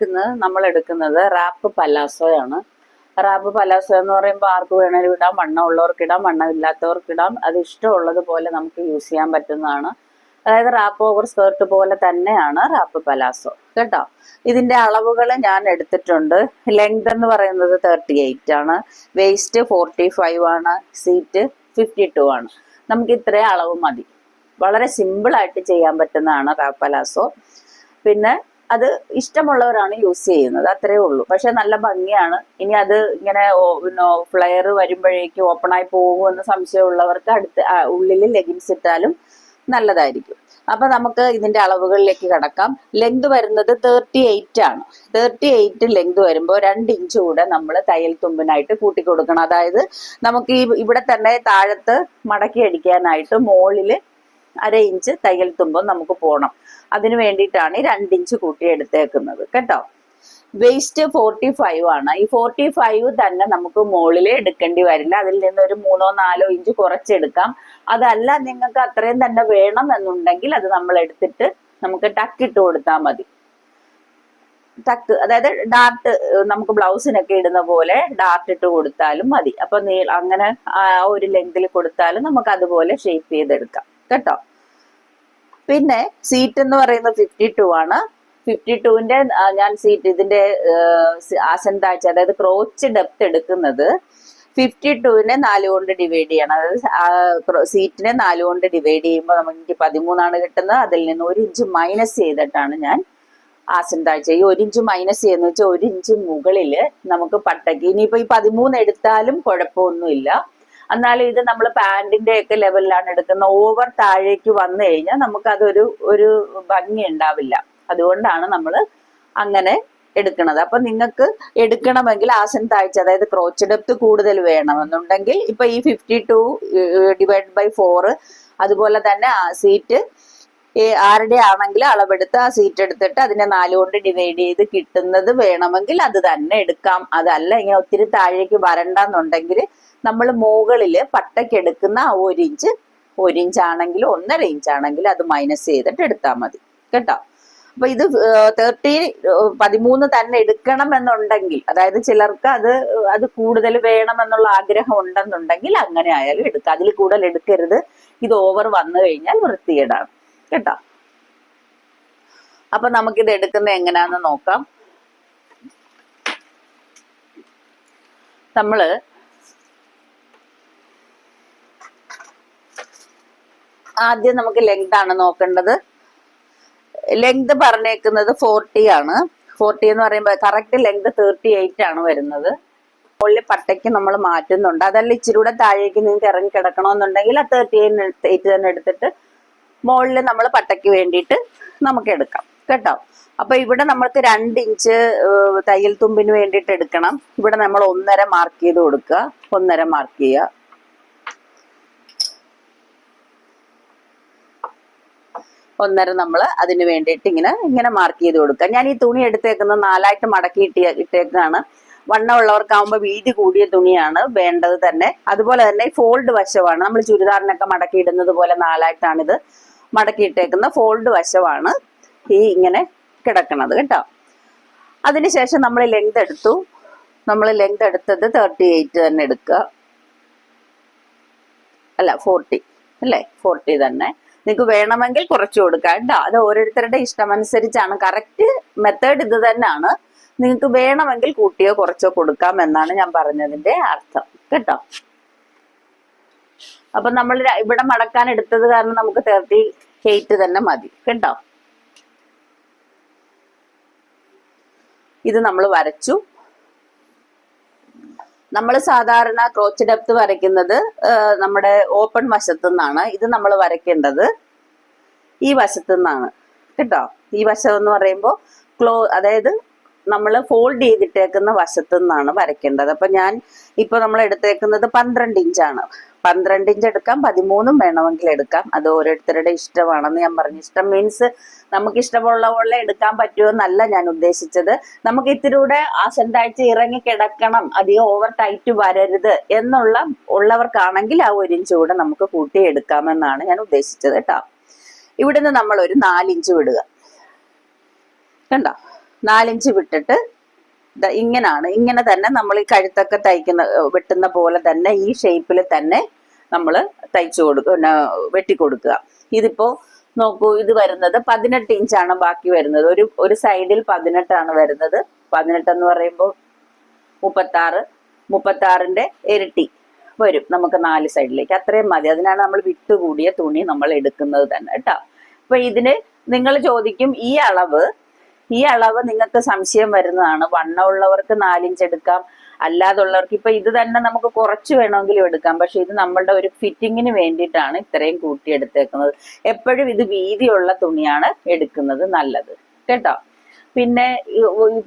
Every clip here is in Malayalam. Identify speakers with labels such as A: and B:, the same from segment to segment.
A: നമുക്കിന്ന് നമ്മൾ എടുക്കുന്നത് റാപ്പ് പലാസോയാണ് റാപ്പ് പലാസോ എന്ന് പറയുമ്പോൾ ആർക്ക് വേണേലും ഇടാം ഉള്ളവർക്ക് ഇടാം ഇല്ലാത്തവർക്ക് ഇടാം. അത് ഇഷ്ടമുള്ളതുപോലെ നമുക്ക് യൂസ് ചെയ്യാൻ പറ്റുന്നതാണ്. അതായത് റാപ്പ് ഓവർ സ്കേർട്ട് പോലെ തന്നെയാണ് റാപ്പ് പലാസോ കേട്ടോ? ഇതിന്റെ അളവുകൾ ഞാൻ എടുത്തിട്ടുണ്ട്. ലെങ്ത് എന്ന് പറയുന്നത് തേർട്ടി എയ്റ്റ് ആണ്. വേസ്റ്റ് ഫോർട്ടി ഫൈവ് ആണ്. സീറ്റ് ഫിഫ്റ്റി ടു ആണ്. നമുക്ക് ഇത്രയും അളവ് മതി. വളരെ സിമ്പിൾ ആയിട്ട് ചെയ്യാൻ പറ്റുന്നതാണ് റാപ്പ് പലാസോ പിന്നെ അത് ഇഷ്ടമുള്ളവരാണ് യൂസ് ചെയ്യുന്നത് അത്രേ ഉള്ളൂ. പക്ഷെ നല്ല ഭംഗിയാണ്. ഇനി അത് ഇങ്ങനെ ഫ്ലെയർ വരുമ്പോഴേക്കും ഓപ്പൺ ആയി പോകുമെന്ന് സംശയമുള്ളവർക്ക് അടുത്ത് ഉള്ളിൽ ലെഗിൻസ് ഇട്ടാലും നല്ലതായിരിക്കും. അപ്പൊ നമുക്ക് ഇതിന്റെ അളവുകളിലേക്ക് കടക്കാം. ലെങ്ത് വരുന്നത് തേർട്ടി എയ്റ്റ് ആണ്. തേർട്ടി എയ്റ്റ് ലെങ്ത് വരുമ്പോൾ രണ്ട് ഇഞ്ച് കൂടെ നമ്മൾ തയ്യൽ തുമ്പിനായിട്ട് കൂട്ടി കൊടുക്കണം അതായത് നമുക്ക് ഈ ഇവിടെ തന്നെ താഴത്ത് മടക്കി അടിക്കാനായിട്ട് മുകളിൽ അര ഇഞ്ച് തയ്യൽ തുമ്പം നമുക്ക് പോകണം അതിന് വേണ്ടിയിട്ടാണ് ഈ രണ്ടിഞ്ച് കൂട്ടി എടുത്തേക്കുന്നത് കേട്ടോ. വേസ്റ്റ് ഫോർട്ടി ഫൈവ് ആണ്. ഈ ഫോർട്ടി ഫൈവ് തന്നെ നമുക്ക് മുകളിൽ എടുക്കേണ്ടി വരില്ല. അതിൽ നിന്ന് ഒരു മൂന്നോ നാലോ ഇഞ്ച് കുറച്ചെടുക്കാം. അതല്ല നിങ്ങൾക്ക് അത്രയും തന്നെ വേണം എന്നുണ്ടെങ്കിൽ അത് നമ്മൾ എടുത്തിട്ട് നമുക്ക് ടക്ക് ഇട്ട് കൊടുത്താൽ മതി. ടക്ക് അതായത് ഡാർട്ട് നമുക്ക് ബ്ലൗസിനൊക്കെ ഇടുന്ന പോലെ ഡാർട്ട് ഇട്ട് കൊടുത്താലും മതി. അപ്പൊ നീ അങ്ങനെ ആ ഒരു ലെങ്തിൽ കൊടുത്താലും നമുക്ക് അതുപോലെ ഷേപ്പ് ചെയ്തെടുക്കാം കേട്ടോ. പിന്നെ സീറ്റ് എന്ന് പറയുന്നത് ഫിഫ്റ്റി ടു ആണ് ഫിഫ്റ്റി ടുവിന്റെ ഞാൻ സീറ്റ് ഇതിന്റെ ആസൻ താഴ്ച അതായത് ക്രോച്ച് ഡെപ്ത് എടുക്കുന്നത് ഫിഫ്റ്റി ടുവിനെ നാല് കൊണ്ട് ഡിവൈഡ് ചെയ്യണം. അതായത് സീറ്റിനെ നാല് കൊണ്ട് ഡിവൈഡ് ചെയ്യുമ്പോൾ നമുക്ക് പതിമൂന്നാണ് കിട്ടുന്നത്. അതിൽ നിന്ന് ഒരു ഇഞ്ച് മൈനസ് ചെയ്തിട്ടാണ് ഞാൻ ആസൻ താഴ്ച. ഈ ഒരു ഇഞ്ച് മൈനസ് ചെയ്യുന്ന വെച്ചാൽ ഒരു ഇഞ്ച് മുകളിൽ നമുക്ക് പട്ടയ്ക്ക് ഇനിയിപ്പോ ഈ പതിമൂന്ന് എടുത്താലും കുഴപ്പമൊന്നുമില്ല. എന്നാലും ഇത് നമ്മൾ പാൻറിന്റെ ഒക്കെ ലെവലിലാണ് എടുക്കുന്നത് ഓവർ താഴേക്ക് വന്നു കഴിഞ്ഞാൽ നമുക്ക് അതൊരു ഒരു ഭംഗി ഉണ്ടാവില്ല. അതുകൊണ്ടാണ് നമ്മൾ അങ്ങനെ എടുക്കണത് അപ്പൊ നിങ്ങൾക്ക് എടുക്കണമെങ്കിൽ ആസൻ താഴ്ച അതായത് ക്രോച്ച് ഡെപ്ത് കൂടുതൽ വേണമെന്നുണ്ടെങ്കിൽ ഇപ്പൊ ഈ fifty two divide by four അതുപോലെ തന്നെ ആ സീറ്റ് ആരുടെ ആണെങ്കിൽ അളവെടുത്ത് ആ സീറ്റ് എടുത്തിട്ട് അതിനെ നാലുകൊണ്ട് ഡിവൈഡ് ചെയ്ത് കിട്ടുന്നത് വേണമെങ്കിൽ അത് തന്നെ എടുക്കാം. അതല്ല ഇങ്ങനെ ഒത്തിരി താഴേക്ക് വരണ്ടെന്നുണ്ടെങ്കിൽ നമ്മൾ മുകളിൽ പട്ടയ്ക്ക് എടുക്കുന്ന ആ ഒരു ഇഞ്ച് ഒരു ഇഞ്ച് ഒന്നര ഇഞ്ച് ആണെങ്കിൽ അത് മൈനസ് ചെയ്തിട്ട് എടുത്താൽ മതി. കേട്ടോ? അപ്പൊ ഇത് തേർട്ടി പതിമൂന്ന് തന്നെ എടുക്കണം എന്നുണ്ടെങ്കിൽ അതായത് ചിലർക്ക് അത് അത് കൂടുതൽ വേണം എന്നുള്ള ആഗ്രഹം ഉണ്ടെന്നുണ്ടെങ്കിൽ അങ്ങനെ ആയാലും എടുക്കാം. അതിൽ കൂടുതൽ എടുക്കരുത്. ഇത് ഓവർ വന്നു കഴിഞ്ഞാൽ വൃത്തികേടാണ്. കേട്ടോ? അപ്പൊ നമുക്കിത് എടുക്കുന്നത് എങ്ങനെയാന്ന് നോക്കാം. നമ്മൾ ആദ്യം നമുക്ക് ലെങ്ത് ആണ് നോക്കേണ്ടത്. ലെങ്ത് പറഞ്ഞേക്കുന്നത് ഫോർട്ടി ആണ്. ഫോർട്ടി എന്ന് പറയുമ്പോൾ കറക്റ്റ് ലെങ്ത് തേർട്ടി എയ്റ്റ് ആണ് വരുന്നത്. മുകളിൽ പട്ടയ്ക്ക് നമ്മൾ മാറ്റുന്നുണ്ട്. അതല്ല ഇച്ചിരി കൂടെ താഴേക്ക് നിങ്ങൾക്ക് ഇറങ്ങി കിടക്കണമെന്നുണ്ടെങ്കിൽ ആ തേർട്ടി എയ്റ്റ് തന്നെ എടുത്തിട്ട് മുകളിൽ നമ്മൾ പട്ടയ്ക്ക് വേണ്ടിയിട്ട് നമുക്ക് എടുക്കാം. കേട്ടോ? അപ്പൊ ഇവിടെ നമ്മൾക്ക് രണ്ട് ഇഞ്ച് തയ്യൽ തുമ്പിന് വേണ്ടിയിട്ട് എടുക്കണം. ഇവിടെ നമ്മൾ ഒന്നര മാർക്ക് ചെയ്ത് കൊടുക്കുക. ഒന്നര മാർക്ക് ചെയ്യുക. ഒന്നര നമ്മൾ അതിന് വേണ്ടിയിട്ട് ഇങ്ങനെ ഇങ്ങനെ മാർക്ക് ചെയ്ത് കൊടുക്കുക. ഞാൻ ഈ തുണി എടുത്തേക്കുന്നത് നാലായിട്ട് മടക്കി ഇട്ടി ഇട്ടേക്കാണ്. വണ്ണമുള്ളവർക്കാവുമ്പോൾ വീതി കൂടിയ തുണിയാണ് വേണ്ടത് തന്നെ. അതുപോലെ തന്നെ ഫോൾഡ് വശമാണ്. നമ്മൾ ചുരിദാറിനൊക്കെ മടക്കി ഇടുന്നത് പോലെ നാലായിട്ടാണ് ഇത് മടക്കി ഇട്ടേക്കുന്ന ഫോൾഡ് വശമാണ് ഈ ഇങ്ങനെ കിടക്കുന്നത് കേട്ടോ. അതിനുശേഷം നമ്മൾ ലെങ്ത് എടുത്തു. നമ്മൾ ലെങ്ത് എടുത്തത് തേർട്ടി എയ്റ്റ് തന്നെ എടുക്കുക. അല്ല ഫോർട്ടി അല്ലേ? ഫോർട്ടി തന്നെ. നിങ്ങൾക്ക് വേണമെങ്കിൽ കുറച്ച് കൊടുക്കാം കേട്ടോ. അത് ഓരോരുത്തരുടെ ഇഷ്ടമനുസരിച്ചാണ്. കറക്റ്റ് മെത്തേഡ് ഇത് തന്നെയാണ്. നിങ്ങൾക്ക് വേണമെങ്കിൽ കൂട്ടിയോ കുറച്ചോ കൊടുക്കാം എന്നാണ് ഞാൻ പറഞ്ഞതിന്റെ അർത്ഥം. കേട്ടോ? അപ്പൊ നമ്മൾ ഇവിടെ മടക്കാൻ എടുത്തത് കാരണം നമുക്ക് തേർട്ടി എയ്റ്റ് തന്നെ മതി. കേട്ടോ? ഇത് നമ്മൾ വരച്ചു. നമ്മൾ സാധാരണ ക്രോച്ച് ഡെപ്ത് വരയ്ക്കുന്നത് നമ്മുടെ ഓപ്പൺ വശത്തു നിന്നാണ് ഇത് നമ്മൾ വരയ്ക്കേണ്ടത് ഈ വശത്തു നിന്നാണ് കേട്ടോ? ഈ വശം എന്ന് പറയുമ്പോൾ ക്ലോ അതായത് നമ്മൾ ഫോൾഡ് ചെയ്തിട്ടേക്കുന്ന വശത്തു നിന്നാണ് വരയ്ക്കേണ്ടത്. അപ്പൊ ഞാൻ ഇപ്പോൾ നമ്മൾ എടുത്തേക്കുന്നത് പന്ത്രണ്ട് ഇഞ്ചാണ് പന്ത്രണ്ട് ഇഞ്ച് എടുക്കാം പതിമൂന്നും വേണമെങ്കിൽ എടുക്കാം. അത് ഓരോരുത്തരുടെ ഇഷ്ടമാണെന്ന് ഞാൻ പറഞ്ഞു. ഇഷ്ടം മീൻസ് നമുക്ക് ഇഷ്ടമുള്ള പോലെ എടുക്കാൻ പറ്റുമെന്നല്ല ഞാൻ ഉദ്ദേശിച്ചത്. നമുക്ക് ഇത്തിരി ആ ആശന്താഴ്ച ഇറങ്ങി കിടക്കണം അധികം ഓവർ ടൈറ്റ് വരരുത് എന്നുള്ള ഉള്ളവർക്കാണെങ്കിൽ ആ ഒരു ഇഞ്ച് കൂടെ നമുക്ക് കൂട്ടി എടുക്കാമെന്നാണ് ഞാൻ ഉദ്ദേശിച്ചത് കേട്ടോ. ഇവിടുന്ന് നമ്മൾ ഒരു നാലിഞ്ച് വിടുക. കണ്ടോ? നാലിഞ്ച് വിട്ടിട്ട് ഇങ്ങനാണ്. ഇങ്ങനെ തന്നെ നമ്മൾ ഈ കഴുത്തൊക്കെ തയ്ക്കുന്ന വെട്ടുന്ന പോലെ തന്നെ ഈ ഷേപ്പിൽ തന്നെ നമ്മൾ തയ്ച്ചു കൊടുക്കുക പിന്നെ വെട്ടിക്കൊടുക്കുക ഇതിപ്പോ നോക്കൂ ഇത് വരുന്നത് പതിനെട്ട് ഇഞ്ചാണ് ബാക്കി വരുന്നത്. ഒരു ഒരു സൈഡിൽ പതിനെട്ടാണ് വരുന്നത്. പതിനെട്ട് എന്ന് പറയുമ്പോൾ മുപ്പത്താറ് മുപ്പത്താറിന്റെ ഇരട്ടി വരും നമുക്ക് നാല് സൈഡിലേക്ക്. അത്രയും മതി. അതിനാണ് നമ്മൾ വിട്ടുകൂടിയ തുണി നമ്മൾ എടുക്കുന്നത് തന്നെ കേട്ടോ. അപ്പൊ ഇതിന് നിങ്ങൾ ചോദിക്കും ഈ അളവ് ഈ അളവ് നിങ്ങൾക്ക് സംശയം വരുന്നതാണ്. വണ്ണമുള്ളവർക്ക് നാലിഞ്ച് എടുക്കാം. അല്ലാതുള്ളവർക്ക് ഇപ്പൊ ഇത് തന്നെ നമുക്ക് കുറച്ച് വേണമെങ്കിലും എടുക്കാം. പക്ഷെ ഇത് നമ്മളുടെ ഒരു ഫിറ്റിങ്ങിന് വേണ്ടിയിട്ടാണ് ഇത്രയും കൂട്ടിയെടുത്തേക്കുന്നത് എപ്പോഴും ഇത് വീതിയുള്ള തുണിയാണ് എടുക്കുന്നത് നല്ലത്. കേട്ടോ? പിന്നെ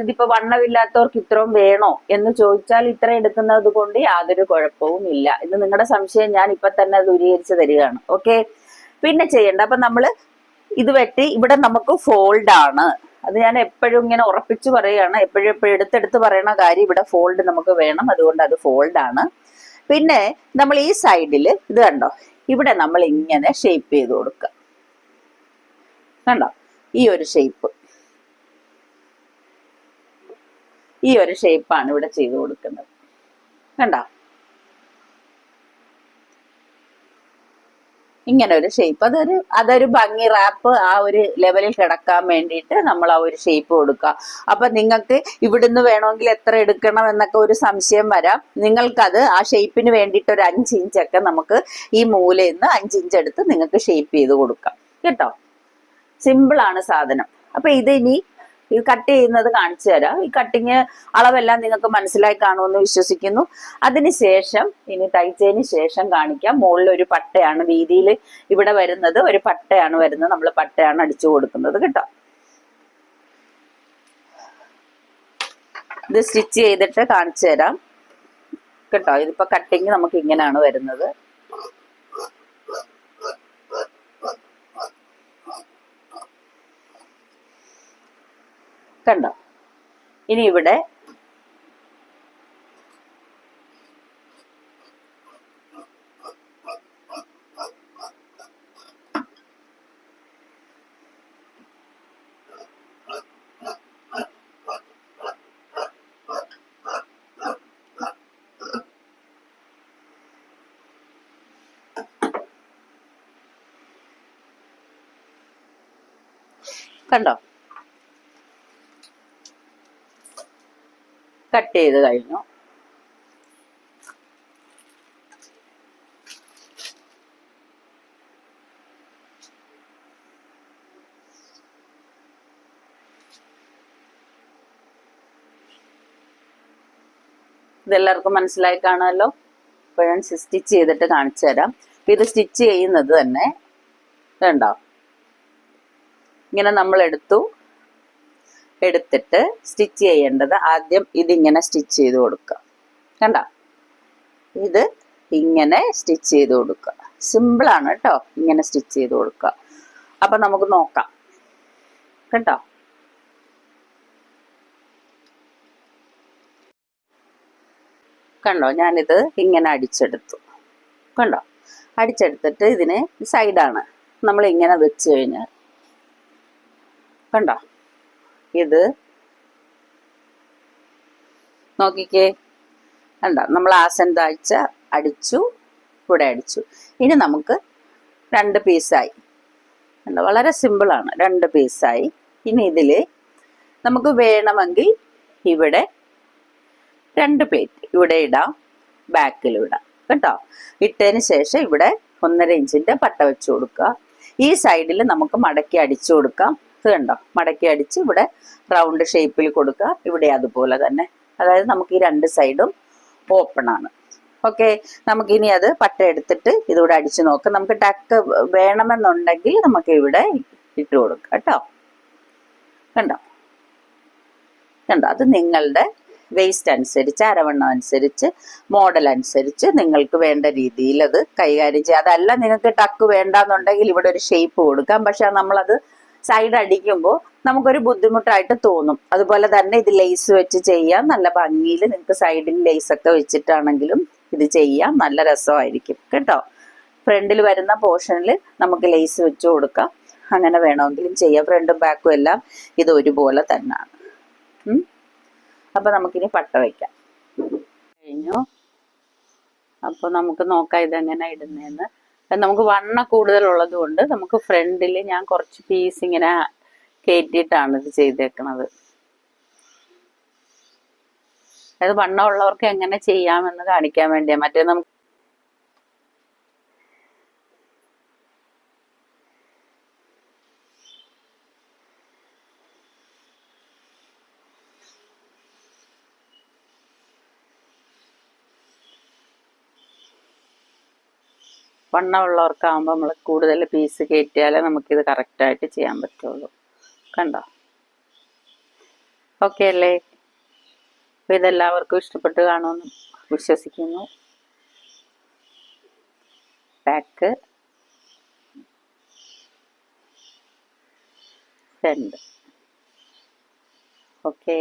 A: ഇതിപ്പോ വണ്ണമില്ലാത്തവർക്ക് ഇത്രയും വേണോ എന്ന് ചോദിച്ചാൽ ഇത്ര എടുക്കുന്നത് കൊണ്ട് യാതൊരു കുഴപ്പവും ഇല്ല. ഇത് നിങ്ങളുടെ സംശയം ഞാൻ ഇപ്പൊ തന്നെ ദൂരീകരിച്ച് തരികയാണ്. ഓക്കെ? പിന്നെ ചെയ്യണ്ട. അപ്പൊ നമ്മൾ ഇത് വെട്ടി ഇവിടെ നമുക്ക് ഫോൾഡ് ആണ് അത് ഞാൻ എപ്പോഴും ഇങ്ങനെ ഉറപ്പിച്ചു പറയുകയാണ്. എപ്പോഴും എപ്പോഴും എടുത്തെടുത്ത് പറയണ കാര്യം ഇവിടെ ഫോൾഡ് നമുക്ക് വേണം. അതുകൊണ്ട് അത് ഫോൾഡ് ആണ്. പിന്നെ നമ്മൾ ഈ സൈഡിൽ ഇത് കണ്ടോ? ഇവിടെ നമ്മൾ ഇങ്ങനെ ഷേപ്പ് ചെയ്ത് കൊടുക്കുക. കണ്ടോ? ഈ ഒരു ഷേപ്പ് ഈ ഒരു ഷേപ്പാണ് ഇവിടെ ചെയ്ത് കൊടുക്കുന്നത്. കണ്ടോ? ഇങ്ങനെ ഒരു ഷേപ്പ് അതൊരു അതൊരു ഭംഗി റാപ്പ് ആ ഒരു ലെവലിൽ കിടക്കാൻ വേണ്ടിയിട്ട് നമ്മൾ ആ ഒരു ഷേപ്പ് കൊടുക്കുക. അപ്പം നിങ്ങൾക്ക് ഇവിടുന്ന് വേണമെങ്കിൽ എത്ര എടുക്കണം എന്നൊക്കെ ഒരു സംശയം വരാം. നിങ്ങൾക്കത് ആ ഷേപ്പിന് വേണ്ടിയിട്ട് ഒരു അഞ്ച് ഇഞ്ചൊക്കെ നമുക്ക് ഈ മൂലയിൽ നിന്ന് അഞ്ച് ഇഞ്ച് എടുത്ത് നിങ്ങൾക്ക് ഷേപ്പ് ചെയ്ത് കൊടുക്കാം. കേട്ടോ? സിമ്പിളാണ് സാധനം. അപ്പം ഇത് ഇനി ഈ കട്ട് ചെയ്യുന്നത് കാണിച്ചു തരാം. ഈ കട്ടിങ് അളവെല്ലാം നിങ്ങൾക്ക് മനസ്സിലായി കാണുമെന്ന് വിശ്വസിക്കുന്നു. അതിനുശേഷം ഇനി തയ്ച്ചതിന് ശേഷം കാണിക്കാം. മുകളിൽ ഒരു പട്ടയാണ് വീതിയിൽ ഇവിടെ വരുന്നത്. ഒരു പട്ടയാണ് വരുന്നത്. നമ്മൾ പട്ടയാണ് അടിച്ചു കൊടുക്കുന്നത് കേട്ടോ. ഇത് സ്റ്റിച്ച് ചെയ്തിട്ട് കാണിച്ചു തരാം. കേട്ടോ ഇതിപ്പോ കട്ടിങ് നമുക്ക് ഇങ്ങനെയാണ് വരുന്നത്. കണ്ടോ? ഇനി ഇവിടെ കണ്ടോ? കട്ട് ചെയ്ത് കഴിഞ്ഞു. ഇതെല്ലാവർക്കും മനസ്സിലായി കാണുമല്ലോ അപ്പോൾ ഞാൻ സ്റ്റിച്ച് ചെയ്തിട്ട് കാണിച്ചു തരാം. അപ്പം ഇത് സ്റ്റിച്ച് ചെയ്യുന്നത് തന്നെ ഇതുണ്ടോ ഇങ്ങനെ നമ്മൾ എടുത്തു എടുത്തിട്ട് സ്റ്റിച്ച് ചെയ്യേണ്ടത് ആദ്യം ഇതിങ്ങനെ സ്റ്റിച്ച് ചെയ്ത് കൊടുക്കുക. കണ്ട? ഇത് ഇങ്ങനെ സ്റ്റിച്ച് ചെയ്ത് കൊടുക്കുക. സിമ്പിൾ ആണ് കേട്ടോ. ഇങ്ങനെ സ്റ്റിച്ച് ചെയ്ത് കൊടുക്കുക. അപ്പൊ നമുക്ക് നോക്കാം. കേട്ടോ കണ്ടോ? ഞാനിത് ഇങ്ങനെ അടിച്ചെടുത്തു. കണ്ടോ? അടിച്ചെടുത്തിട്ട് ഇതിന് സൈഡാണ് നമ്മൾ ഇങ്ങനെ വെച്ച് കഴിഞ്ഞാൽ. കണ്ടോ? ഇത് നോക്കിക്കേ. കണ്ടോ? നമ്മൾ ആസൻ താഴ്ച അടിച്ചു ഇവിടെ അടിച്ചു. ഇനി നമുക്ക് രണ്ട് പീസായി കണ്ടോ? വളരെ സിമ്പിളാണ് രണ്ട് പീസായി ഇനി ഇതിൽ നമുക്ക് വേണമെങ്കിൽ ഇവിടെ രണ്ട് പ്ലേറ്റ് ഇവിടെ ഇടാം ബാക്കിലും ഇടാം. കേട്ടോ? ഇട്ടതിന് ശേഷം ഇവിടെ ഒന്നര ഇഞ്ചിന്റെ പട്ട വെച്ച് കൊടുക്കുക. ഈ സൈഡിൽ നമുക്ക് മടക്കി അടിച്ചു കൊടുക്കാം. ഇത് കണ്ടോ? മടക്കി അടിച്ച് ഇവിടെ റൗണ്ട് ഷേപ്പിൽ കൊടുക്കുക. ഇവിടെ അതുപോലെ തന്നെ. അതായത് നമുക്ക് ഈ രണ്ട് സൈഡും ഓപ്പൺ ആണ്. ഓക്കെ നമുക്കിനി അത് പട്ട എടുത്തിട്ട് ഇതിവിടെ അടിച്ചു നോക്കാം. നമുക്ക് ടക്ക് വേണമെന്നുണ്ടെങ്കിൽ നമുക്ക് ഇവിടെ ഇട്ട് കൊടുക്കാം കേട്ടോ. കണ്ടോ? കണ്ടോ? അത് നിങ്ങളുടെ വേസ്റ്റ് അനുസരിച്ച് അരവണ്ണം അനുസരിച്ച് മോഡൽ അനുസരിച്ച് നിങ്ങൾക്ക് വേണ്ട രീതിയിൽ അത് കൈകാര്യം ചെയ്യാം. അതല്ല നിങ്ങൾക്ക് ടക്ക് വേണ്ടെന്നുണ്ടെങ്കിൽ ഇവിടെ ഒരു ഷേപ്പ് കൊടുക്കാം. പക്ഷെ നമ്മളത് സൈഡ് അടിക്കുമ്പോൾ നമുക്കൊരു ബുദ്ധിമുട്ടായിട്ട് തോന്നും. അതുപോലെ തന്നെ ഇത് ലേസ് വെച്ച് ചെയ്യാം. നല്ല ഭംഗിയിൽ നിങ്ങൾക്ക് സൈഡിൽ ലേസ് ഒക്കെ വെച്ചിട്ടാണെങ്കിലും ഇത് ചെയ്യാം. നല്ല രസമായിരിക്കും. കേട്ടോ? ഫ്രണ്ടിൽ വരുന്ന പോർഷനിൽ നമുക്ക് ലേസ് വെച്ച് കൊടുക്കാം. അങ്ങനെ വേണമെങ്കിലും ചെയ്യാം. ഫ്രണ്ടും ബാക്കും എല്ലാം ഇത് ഒരുപോലെ തന്നെയാണ്. അപ്പൊ നമുക്കിനി പട്ട വയ്ക്കാം കഴിഞ്ഞു. അപ്പൊ നമുക്ക് നോക്കാം ഇതെങ്ങനെ ഇടുന്നതെന്ന് നമുക്ക് വണ്ണ കൂടുതലുള്ളത് കൊണ്ട് നമുക്ക് ഫ്രണ്ടിൽ ഞാൻ കുറച്ച് പീസ് ഇങ്ങനെ കയറ്റിയിട്ടാണ് ഇത് ചെയ്തേക്കുന്നത് അതായത് വണ്ണമുള്ളവർക്ക് എങ്ങനെ ചെയ്യാമെന്ന് കാണിക്കാൻ വേണ്ടിയാണ് മറ്റേ നമുക്ക് വണ്ണമുള്ളവർക്കാകുമ്പോൾ നമ്മൾ കൂടുതൽ പീസ് കയറ്റിയാലേ നമുക്കിത് കറക്റ്റായിട്ട് ചെയ്യാൻ പറ്റുള്ളൂ. കണ്ടോ? ഓക്കെ അല്ലേ? അപ്പോൾ ഇതെല്ലാവർക്കും ഇഷ്ടപ്പെട്ട് കാണുമെന്ന് വിശ്വസിക്കുന്നു. പാക്ക് രണ്ട് ഓക്കെ